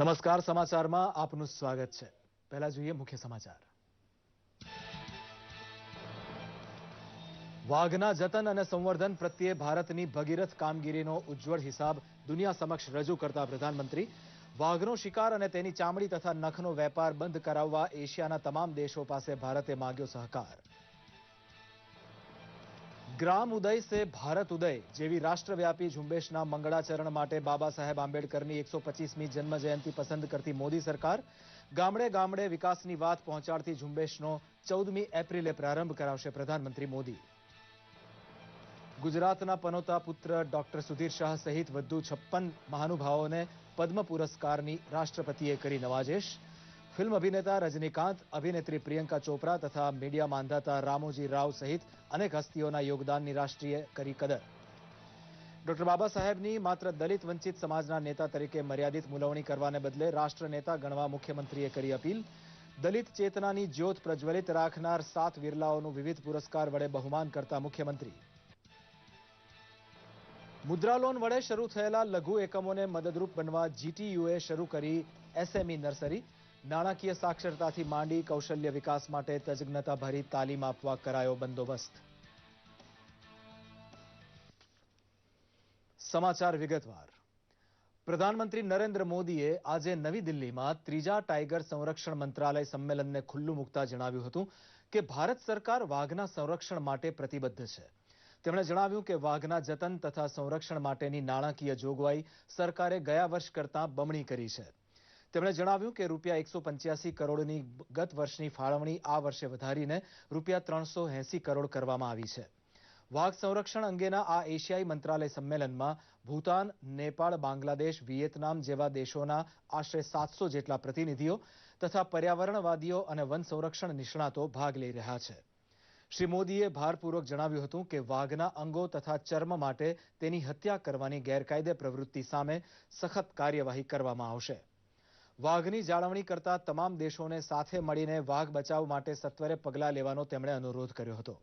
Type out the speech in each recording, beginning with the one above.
નમસ્કાર સમાચારમાં આપનું સ્વાગત છે. પહેલા જોઈએ મુખ્ય સમાચાર. વાઘના જતન અને સંવર્ધન પ્રત્યે ભારતની ભગીરથ કામગીરીનો ઉજ્જવળ હિસાબ દુનિયા સમક્ષ રજૂ કરતા પ્રધાનમંત્રી. વાઘનો શિકાર અને તેની ચામડી તથા નખનો વેપાર બંધ કરાવવા એશિયાના તમામ દેશો પાસે ભારતે માંગ્યો સહકાર. ગ્રામ ઉદય સે ભારત ઉદય જેવી રાષ્ટ્રવ્યાપી ઝુંબેશના મંગળાચરણ માટે બાબા સાહેબ આંબેડકરની એકસો પચીસમી જન્મજયંતિ પસંદ કરતી મોદી સરકાર ગામડે ગામડે વિકાસની વાત પહોંચાડતી ઝુંબેશનો ચૌદમી એપ્રિલે પ્રારંભ કરાવશે પ્રધાનમંત્રી મોદી. ગુજરાતના પનોતા પુત્ર ડોક્ટર સુધીર શાહ સહિત વધુ છપ્પન મહાનુભાવોને પદ્મ પુરસ્કારની રાષ્ટ્રપતિએ કરી નવાજેશ. ફિલ્મ અભિનેતા રજનીકાંત, અભિનેત્રી પ્રિયંકા ચોપરા તથા મીડિયા માંધાતા રામોજી રાવ સહિત અનેક હસ્તીઓના યોગદાનની રાષ્ટ્રીય કરી કદર. ડોક્ટર બાબા સાહેબની માત્ર દલિત વંચિત સમાજના નેતા તરીકે મર્યાદિત મુલવણી કરવાને બદલે રાષ્ટ્ર નેતા ગણવા મુખ્યમંત્રીએ કરી અપીલ. દલિત ચેતનાની જ્યોત પ્રજ્વલિત રાખનાર સાત વિરલાઓનું વિવિધ પુરસ્કાર વડે બહુમાન કરતા મુખ્યમંત્રી. મુદ્રા લોન વડે શરૂ થયેલા લઘુ એકમોને મદદરૂપ બનવા જીટીયુએ શરૂ કરી એસએમઈ નર્સરી. નાણાકીય સાક્ષરતાથી માંડી કૌશલ્ય વિકાસ માટે તજજ્ઞતાભરી તાલીમ આપવા કરાયો બંદોબસ્ત. સમાચાર વિગતવાર. પ્રધાનમંત્રી નરેન્દ્ર મોદીએ આજે નવી દિલ્હીમાં ત્રીજા ટાઈગર સંરક્ષણ મંત્રાલય સંમેલનને ખુલ્લું મૂકતા જણાવ્યું હતું કે ભારત સરકાર વાઘના સંરક્ષણ માટે પ્રતિબદ્ધ છે. તેમણે જણાવ્યું કે વાઘના જતન તથા સંરક્ષણ માટેની નાણાકીય જોગવાઈ સરકારે ગયા વર્ષ કરતાં બમણી કરી છે. તેમણે જણાવ્યું કે રૂપિયા એકસો પંચ્યાસી કરોડની ગત વર્ષની ફાળવણી આ વર્ષે વધારીને રૂપિયા ત્રણસો એંસી કરોડ કરવામાં આવી છે. વાઘ સંરક્ષણ અંગેના આ એશિયાઈ મંત્રાલય સંમેલનમાં ભૂતાન, નેપાળ, બાંગ્લાદેશ, વિયેતનામ જેવા દેશોના આશરે સાતસો જેટલા પ્રતિનિધિઓ તથા પર્યાવરણવાદીઓ અને વન સંરક્ષણ નિષ્ણાતો ભાગ લઈ રહ્યા છે. શ્રી મોદીએ ભારપૂર્વક જણાવ્યું હતું કે વાઘના અંગો તથા ચર્મ માટે તેની હત્યા કરવાની ગેરકાયદે પ્રવૃત્તિ સામે સખત કાર્યવાહી કરવામાં આવશે. વાઘની જાળવણી કરતા તમામ દેશોને સાથે મળીને વાઘ બચાવ માટે સત્વરે પગલાં લેવાનો તેમણે અનુરોધ કર્યો હતો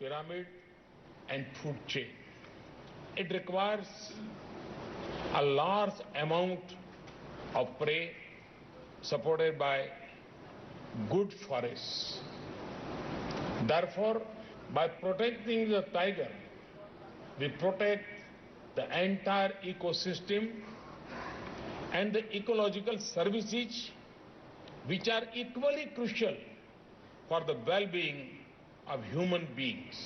pyramid and food chain. It requires a large amount of prey supported by good forests. Therefore, by protecting the tiger, we protect the entire ecosystem and the ecological services, which are equally crucial for the well-being of human beings.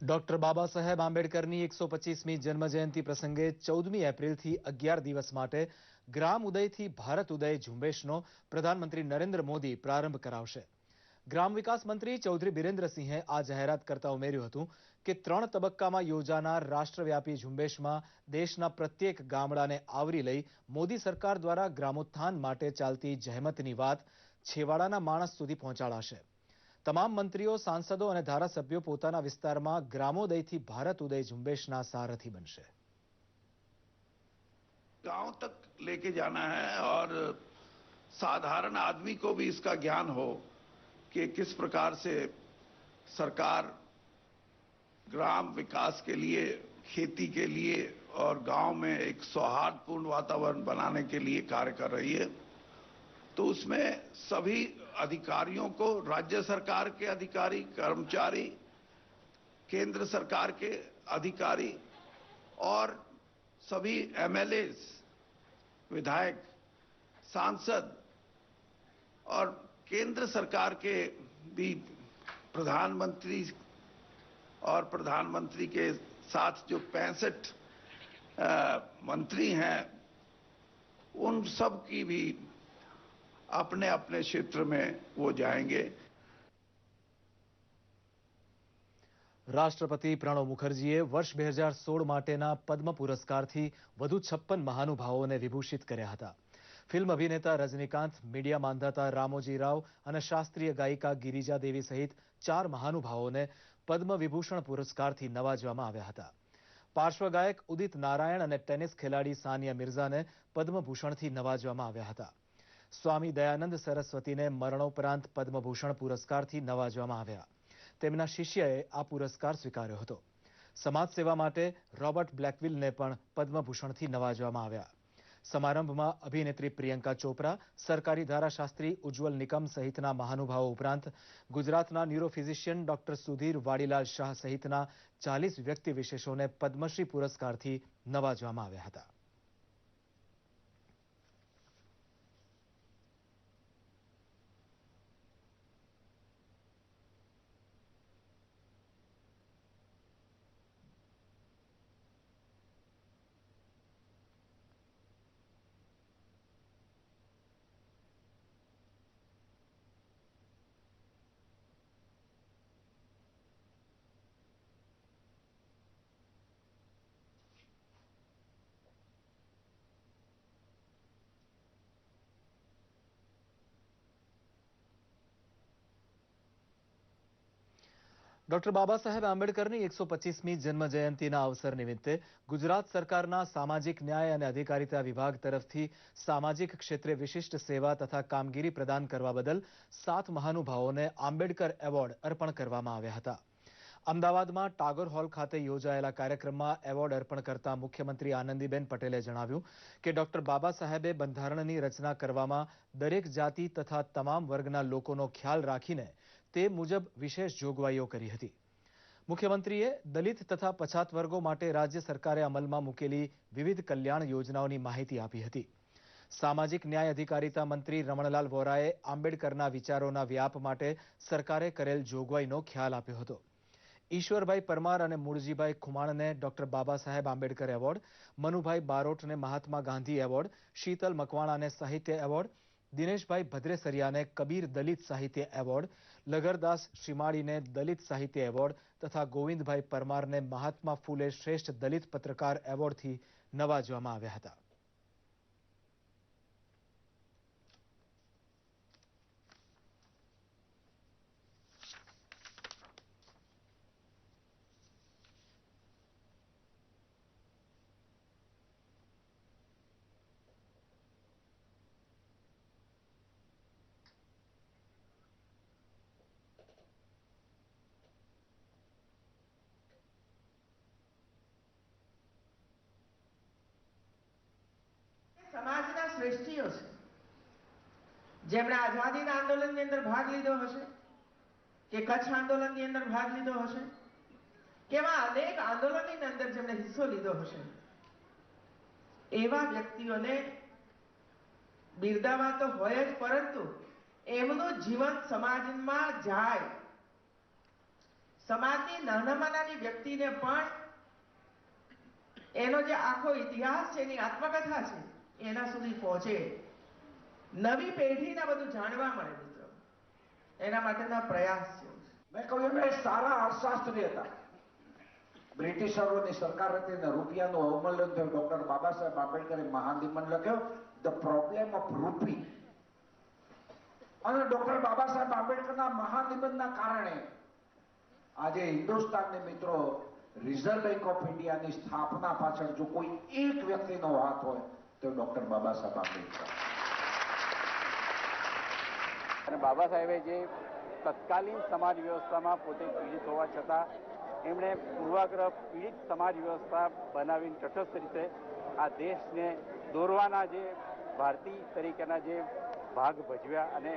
Doctor Baba Saheb આંબેડકરની એકસો પચીસમી જન્મજયંતિ પ્રસંગે ચૌદમી એપ્રિલથી અગિયાર દિવસ માટે ગ્રામ ઉદયથી ભારત ઉદય ઝુંબેશનો પ્રધાનમંત્રી નરેન્દ્ર મોદી પ્રારંભ કરાવશે ગ્રામ વિકાસ મંત્રી ચૌધરી બિરેન્દ્રસિંહે આ જાહેરાત કરતા ઉમેર્યું હતું કે ત્રણ તબક્કામાં યોજાનાર રાષ્ટ્રવ્યાપી ઝુંબેશમાં દેશના પ્રત્યેક ગામડાને આવરી લઈ મોદી સરકાર દ્વારા ગ્રામોત્થાન માટે ચાલતી જહેમતની વાત છેવાડાના માણસ સુધી પહોંચાડાશે તમામ મંત્રીઓ સાંસદો અને ધારાસભ્યો પોતાના વિસ્તારમાં ગ્રામોદયથી ભારત ઉદય ઝુંબેશના સારથી બનશે गांव तक लेके जाना है और साधारण आदमी को भी इसका ज्ञान हो कि किस प्रकार से सरकार ग्राम विकास के लिए, खेती के लिए और गाँव में एक सौहार्दपूर्ण वातावरण बनाने के लिए कार्य कर रही है। तो उसमें सभी अधिकारियों को, राज्य सरकार के अधिकारी, कर्मचारी, केंद्र सरकार के अधिकारी और सभी एमएलए विधायक, सांसद और केंद्र सरकार के भी प्रधानमंत्री और प्रधानमंत्री के साथ जो पैंसठ मंत्री हैं उन सब की भी अपने अपने क्षेत्र में वो जाएंगे રાષ્ટ્રપતિ પ્રણવ મુખર્જીએ વર્ષ બે હજાર સોળ માટેના પદ્મ પુરસ્કારથી વધુ છપ્પન મહાનુભાવોને વિભૂષિત કર્યા હતા ફિલ્મ અભિનેતા રજનીકાંત, મીડિયા માંધાતા રામોજી રાવ અને શાસ્ત્રીય ગાયિકા ગિરિજા દેવી સહિત ચાર મહાનુભાવોને પદ્મ વિભૂષણ પુરસ્કારથી નવાજવામાં આવ્યા હતા. પાર્શ્વગાયક ઉદિત નારાયણ અને ટેનિસ ખેલાડી સાનિયા મિર્ઝાને પદ્મભૂષણથી નવાજવામાં આવ્યા હતા. સ્વામી દયાનંદ સરસ્વતીને મરણોપરાંત પદ્મભૂષણ પુરસ્કારથી નવાજવામાં આવ્યા. તેમના શિષ્યએ આ પુરસ્કાર સ્વીકાર્યો હતો. સમાજ સેવા માટે રોબર્ટ બ્લેકવિલને પણ પદ્મભૂષણથી નવાજવામાં આવ્યા. સમારંભમાં અભિનેત્રી પ્રિયંકા ચોપરા, સરકારી ધારાશાસ્ત્રી ઉજ્જવલ નિકમ સહિતના મહાનુભાવો ઉપરાંત ગુજરાતના ન્યુરોફિઝિશિયન ડોક્ટર સુધીર વાડીલાલ શાહ સહિતના ચાલીસ વ્યક્તિ વિશેષોને પદ્મશ્રી પુરસ્કારથી નવાજવામાં આવ્યા હતા. ડોક્ટર બાબા સાહેબ આંબેડકરની એકસો પચીસમી જન્મ જયંતિના અવસર નિમિત્તે ગુજરાત સરકારના સામાજિક ન્યાય અને અધિકારીતા વિભાગ તરફથી સામાજિક ક્ષેત્રે વિશિષ્ટ સેવા તથા કામગીરી પ્રદાન કરવા બદલ સાત મહાનુભાવોને આંબેડકર એવોર્ડ અર્પણ કરવામાં આવ્યા હતા. અમદાવાદમાં ટાગોર હોલ ખાતે યોજાયેલા કાર્યક્રમમાં એવોર્ડ અર્પણ કરતા મુખ્યમંત્રી આનંદીબેન પટેલે જણાવ્યું કે ડોક્ટર બાબા સાહેબે બંધારણની રચના કરવામાં દરેક જાતિ તથા તમામ વર્ગના લોકોનો ખ્યાલ રાખીને તે મુજબ વિશેષ જોગવાઈઓ કરી હતી. મુખ્યમંત્રીએ દલિત તથા પછાત વર્ગો માટે રાજ્ય સરકારે અમલમાં મૂકેલી વિવિધ કલ્યાણ યોજનાઓની માહિતી આપી હતી. સામાજિક ન્યાય અધિકારીતા મંત્રી રમણલાલ વોરાએ આંબેડકરના વિચારોના વ્યાપ માટે સરકારે કરેલ જોગવાઈનો ખ્યાલ આપ્યો હતો. ઈશ્વરભાઈ પરમાર અને મૂળજીભાઈ ખુમાણને ડોક્ટર બાબા સાહેબ આંબેડકર એવોર્ડ, મનુભાઈ બારોટને મહાત્મા ગાંધી એવોર્ડ, શીતલ મકવાણાને સાહિત્ય એવોર્ડ, દિનેશભાઈ ભદ્રેસરિયાને કબીર દલિત સાહિત્ય એવોર્ડ લગરદાસ શ્રીમાળીને દલિત સાહિત્ય એવોર્ડ તથા ગોવિંદભાઈ પરમારને મહાત્મા ફૂલે શ્રેષ્ઠ દલિત પત્રકાર એવોર્ડથી નવાજવામાં આવ્યા હતા. શ્રેષ્ઠીઓ છે. જેમણે આઝાદીના આંદોલનની અંદર ભાગ લીધો હશે, કે કચ્છ આંદોલનની અંદર ભાગ લીધો હશે, કે એવા અનેક આંદોલનની અંદર જેમણે હિસ્સો લીધો હશે, એવા વ્યક્તિઓને બિરદાવા તો હોય જ, પરંતુ એમનું જીવન સમાજમાં જાય. સમાજની નાનામાં નાની વ્યક્તિને પણ એનો જે આખો ઇતિહાસ છે, એની આત્મકથા છે એના સુધી પહોંચે. નવી પેઢીને બધું જાણવા મળે મિત્રો. એના માટેના પ્રયાસ છે. મેં કહ્યું એમણે સારા અર્થશાસ્ત્રી હતા. બ્રિટિશરોની સરકાર હતી અને રૂપિયાનું અવમૂલ્યન થયું. ડોક્ટર બાબા સાહેબ આંબેડકરે મહાનિબંધ લખ્યો ધ પ્રોબ્લેમ ઓફ રૂપી અને ડોક્ટર બાબા સાહેબ આંબેડકરના મહાનિબંધના કારણે આજે હિન્દુસ્તાનની મિત્રો રિઝર્વ બેંક ઓફ ઇન્ડિયાની સ્થાપના પાછળ જો કોઈ એક વ્યક્તિનો હાથ હોય તો ડોક્ટર બાબા સાહેબ આંબેડકર. અને બાબા સાહેબે જે તત્કાલીન સમાજ વ્યવસ્થામાં પોતે પીડિત હોવા છતાં એમણે પૂર્વાગ્રહ પીડિત સમાજ વ્યવસ્થા બનાવીને તટસ્થ રીતે આ દેશને દોરવાના જે ભારતીય તરીકેના જે ભાગ ભજવ્યા અને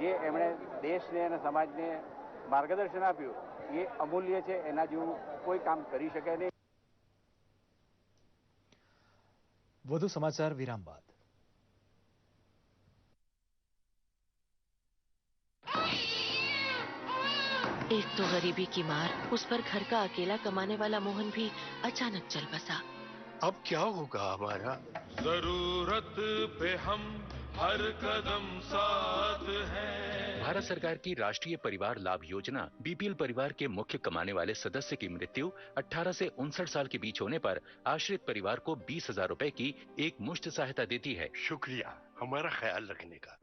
જે એમણે દેશને અને સમાજને માર્ગદર્શન આપ્યું, એ અમૂલ્ય છે. એના જેવું કોઈ કામ કરી શકે નહીં. વધુ સમાચાર વિરામ બાદ एक तो गरीबी की मार उस पर घर का अकेला कमाने वाला मोहन भी अचानक चल बसा अब क्या होगा हमारा जरूरत पे हम हर कदम साथ हैं। भारत सरकार की राष्ट्रीय परिवार लाभ योजना बीपीएल परिवार के मुख्य कमाने वाले सदस्य की मृत्यु 18 से उनसठ साल के बीच होने पर आश्रित परिवार को बीस हज़ार रूपए की एक मुश्त सहायता देती है। शुक्रिया हमारा ख्याल रखने का।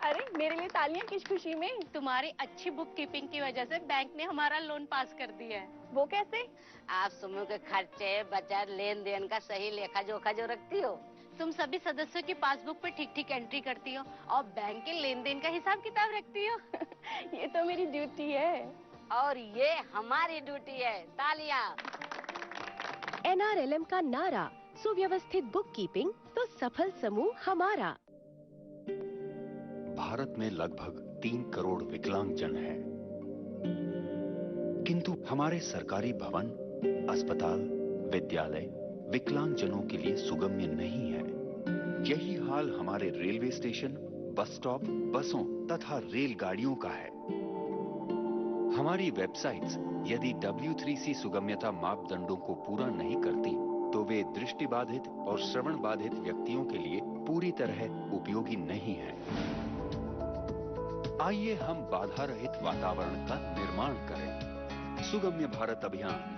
अरे मेरे लिए तालियाँ किस खुशी में? तुम्हारी अच्छी बुक कीपिंग की वजह से बैंक ने हमारा लोन पास कर दिया है। वो कैसे? आप समूह के खर्चे बचत लेन देन का सही लेखा जोखा जो रखती हो। तुम सभी सदस्यों की पासबुक पर ठीक ठीक एंट्री करती हो और बैंक के लेन देन का हिसाब किताब रखती हो। ये तो मेरी ड्यूटी है। और ये हमारी ड्यूटी है तालियाँ। एनआरएलएम का नारा सुव्यवस्थित बुक कीपिंग तो सफल समूह हमारा। भारत में लगभग तीन करोड़ विकलांग जन है। किंतु हमारे सरकारी भवन अस्पताल विद्यालय विकलांग जनों के लिए सुगम्य नहीं है। यही हाल हमारे रेलवे स्टेशन, बस स्टॉप, बसों तथा रेलगाड़ियों का है। हमारी वेबसाइट्स यदि W3C सुगम्यता मापदंडों को पूरा नहीं करती तो वे दृष्टि बाधित और श्रवण बाधित व्यक्तियों के लिए पूरी तरह उपयोगी नहीं है। आइए हम बाधा रहित वातावरण का निर्माण करें। सुगम्य भारत अभियान।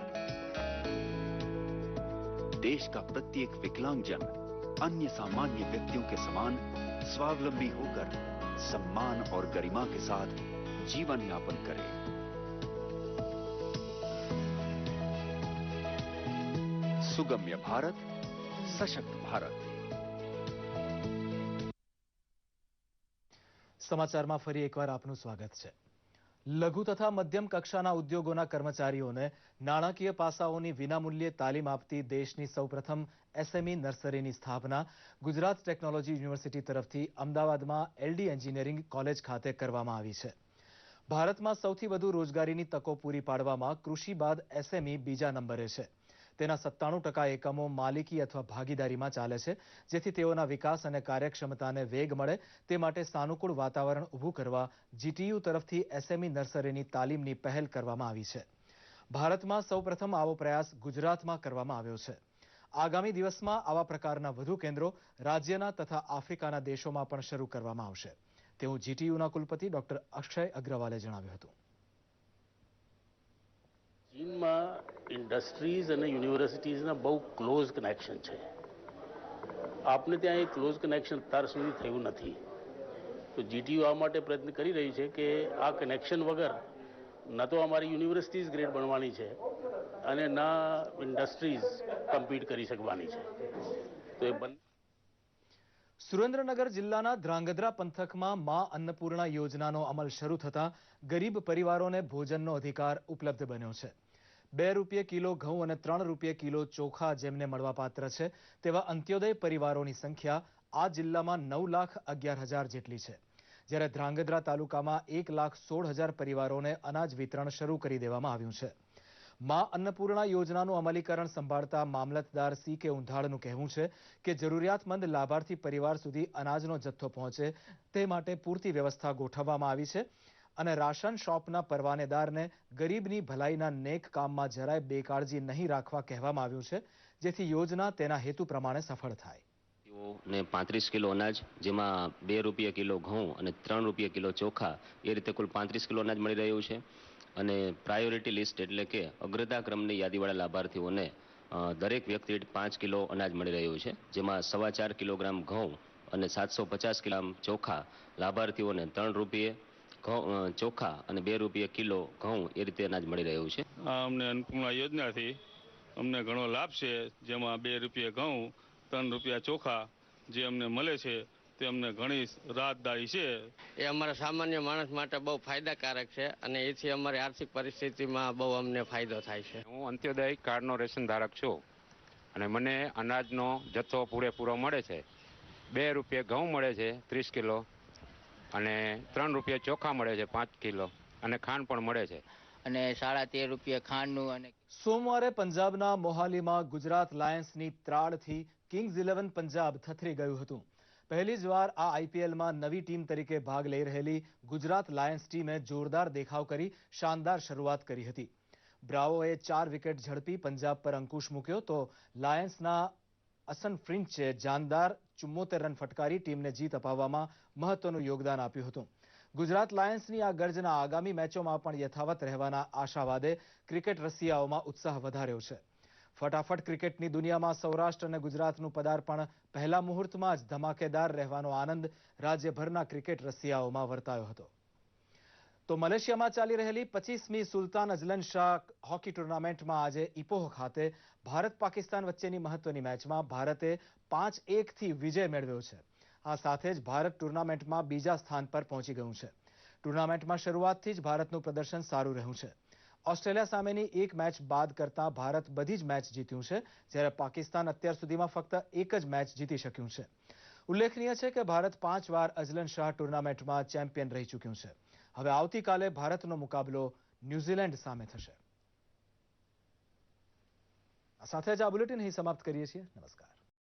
देश का प्रत्येक विकलांगजन अन्य सामान्य व्यक्तियों के समान स्वावलंबी होकर सम्मान और गरिमा के साथ जीवन यापन करे सुगम्य भारत सशक्त भारत સમાચારમાં ફરી એકવાર આપનું સ્વાગત છે લઘુ તથા મધ્યમ કક્ષાના ઉદ્યોગોના કર્મચારીઓને નાણાકીય પાસાઓની વિનામૂલ્યે તાલીમ આપતી દેશની સૌપ્રથમ એસએમઈ નર્સરીની સ્થાપના ગુજરાત ટેકનોલોજી યુનિવર્સિટી તરફથી અમદાવાદમાં એલડી એન્જિનિયરિંગ કોલેજ ખાતે કરવામાં આવી છે. ભારતમાં સૌથી વધુ રોજગારીની તકો પૂરી પાડવામાં કૃષિ બાદ એસએમઈ બીજા નંબરે છે. તેના સત્તાણું ટકા એકમો માલિકી અથવા ભાગીદારીમાં ચાલે છે, જેથી તેઓના વિકાસ અને કાર્યક્ષમતાને વેગ મળે તે માટે સાનુકૂળ વાતાવરણ ઊભું કરવા જીટીયુ તરફથી એસએમઈ નર્સરીની તાલીમની પહેલ કરવામાં આવી છે. ભારતમાં સૌપ્રથમ આવો પ્રયાસ ગુજરાતમાં કરવામાં આવ્યો છે. આગામી દિવસમાં આવા પ્રકારના વધુ કેન્દ્રો રાજ્યના તથા આફ્રિકાના દેશોમાં પણ શરૂ કરવામાં આવશે. તેવું જીટીયુના કુલપતિ ડોક્ટર અક્ષય અગ્રવાલે જણાવ્યું હતું. ચીનમાં ઇન્ડસ્ટ્રીઝ અને યુનિવર્સિટીઝના બહુ ક્લોઝ કનેક્શન છે. આપને ત્યાં એ ક્લોઝ કનેક્શન અત્યાર સુધી થયું નથી. તો જીટીયુ આ માટે પ્રયત્ન કરી રહી છે કે આ કનેક્શન વગર ન તો અમારી યુનિવર્સિટીઝ ગ્રેડ બનવાની છે અને ના ઇન્ડસ્ટ્રીઝ કમ્પીટ કરી શકવાની છે. તો એ બંને સુરેન્દ્રનગર જિલ્લાના ધ્રાંગધ્રા પંથકમાં મા અન્નપૂર્ણા યોજનાનો અમલ શરૂ થતાં ગરીબ પરિવારોને ભોજનનો અધિકાર ઉપલબ્ધ બન્યો છે. બે રૂપિયે કિલો ઘઉં અને ત્રણ રૂપિયે કિલો ચોખા જેમને મળવાપાત્ર છે તેવા અંત્યોદય પરિવારોની સંખ્યા આ જિલ્લામાં નવ લાખ અગિયાર હજાર જેટલી છે. જ્યારે ધ્રાંગધ્રા તાલુકામાં એક લાખ સોળ હજાર પરિવારોને અનાજ વિતરણ શરૂ કરી દેવામાં આવ્યું છે. મા અન્નપૂર્ણા યોજનાનું અમલીકરણ સંભાળતા મામલતદાર સી કે ઊંધાળનું કહેવું છે કે જરૂરિયાતમંદ લાભાર્થી પરિવાર સુધી અનાજનો જથ્થો પહોંચે તે માટે પૂરતી વ્યવસ્થા ગોઠવવામાં આવી છે. અને રાશન શોપના પરવાનેદારને ગરીબની ભલાઈના નેક કામમાં જરાય બેકાળજી નહીં રાખવા કહેવામાં આવ્યું છે, જેથી યોજના તેના હેતુ પ્રમાણે સફળ થાય. ને પાંત્રીસ કિલો અનાજ, જેમાં બે રૂપિયા કિલો ઘઉં અને ત્રણ રૂપિયા કિલો ચોખા, એ રીતે કુલ પાંત્રીસ કિલો અનાજ મળી રહ્યું છે. અને પ્રાયોરિટી લિસ્ટ એટલે કે અગ્રતા ક્રમની યાદીવાળા લાભાર્થીઓને દરેક વ્યક્તિ પાંચ કિલો અનાજ મળી રહ્યું છે, જેમાં સવા ચાર કિલોગ્રામ ઘઉં અને સાતસો પચાસ કિલોગ્રામ ચોખા લાભાર્થીઓને ત્રણ રૂપિયે ઘઉં ચોખા અને બે રૂપિયે કિલો ઘઉં એ રીતે અનાજ મળી રહ્યું છે. અમને અન્નપૂર્ણા યોજનાથી અમને ઘણો લાભ છે, જેમાં બે રૂપિયા ઘઉં, ત્રણ રૂપિયા ચોખા જે અમને મળે છે તે અમને ઘણી રાહતદારી છે. એ અમારા સામાન્ય માણસ માટે બહુ ફાયદાકારક છે અને એથી અમારી આર્થિક પરિસ્થિતિમાં બહુ અમને ફાયદો થાય છે. હું અંત્યોદય કાર્ડનો રેશન ધારક છું અને મને અનાજનો જથ્થો પૂરેપૂરો મળે છે. બે રૂપિયા ઘઉં મળે છે ત્રીસ કિલો અને ત્રણ રૂપિયા ચોખા મળે છે પાંચ કિલો અને ખાંડ પણ મળે છે. અને સાડા તેર રૂપિયા ખાંડનું અને સોમવારે પંજાબના મોહાલીમાં ગુજરાત લાયન્સની ત્રાળથી કિંગ્સ ઇલેવન પંજાબ થથરી ગયું હતું. પહેલી જ વાર આ આઈપીએલમાં નવી ટીમ તરીકે ભાગ લઈ રહેલી ગુજરાત લાયન્સ ટીમે જોરદાર દેખાવ કરી, શાનદાર શરૂઆત કરી હતી. બ્રાવોએ ચાર વિકેટ ઝડપી પંજાબ પર અંકુશ મૂક્યો તો લાયન્સના અસન ફ્રિન્ચે જાનદાર ચુમ્મોતેર રન ફટકારી ટીમને જીત અપાવવામાં મહત્વનું યોગદાન આપ્યું હતું. ગુજરાત લાયન્સની આ ગર્જના આગામી મેચોમાં પણ યથાવત રહેવાના આશાવાદે ક્રિકેટ રસિયાઓમાં ઉત્સાહ વધાર્યો છે. ફટાફટ ક્રિકેટની દુનિયામાં સૌરાષ્ટ્ર અને ગુજરાતનું પદાર્પણ પહેલા મુહૂર્તમાં જ ધમાકેદાર રહેવાનો આનંદ રાજ્યભરના ક્રિકેટ રસિયાઓમાં વર્તાયો હતો. તો મલેશિયામાં ચાલી રહેલી પચીસમી સુલતાન અજલન શાહ હોકી ટુર્નામેન્ટમાં આજે ઇપોહ ખાતે ભારત પાકિસ્તાન વચ્ચેની મહત્વની મેચમાં ભારતે પાંચ એકથી વિજય મેળવ્યો છે. આ સાથે જ ભારત ટુર્નામેન્ટમાં બીજા સ્થાન પર પહોંચી ગયું છે. ટુર્નામેન્ટમાં શરૂઆતથી જ ભારતનું પ્રદર્શન સારું રહ્યું છે. ઓસ્ટ્રેલિયા સામેની એક મેચ બાદ કરતા ભારત બધી જ મેચ જીત્યું છે, જ્યારે પાકિસ્તાન અત્યાર સુધીમાં ફક્ત એક જ મેચ જીતી શક્યું છે. ઉલ્લેખનીય છે કે ભારત પાંચ વાર અજલન શાહ ટુર્નામેન્ટમાં ચેમ્પિયન રહી ચૂક્યું છે. હવે આવતીકાલે ભારતનો મુકાબલો ન્યૂઝીલેન્ડ સામે થશે. સાથે જ આ બુલેટિન સમાપ્ત કરીએ છીએ. નમસ્કાર.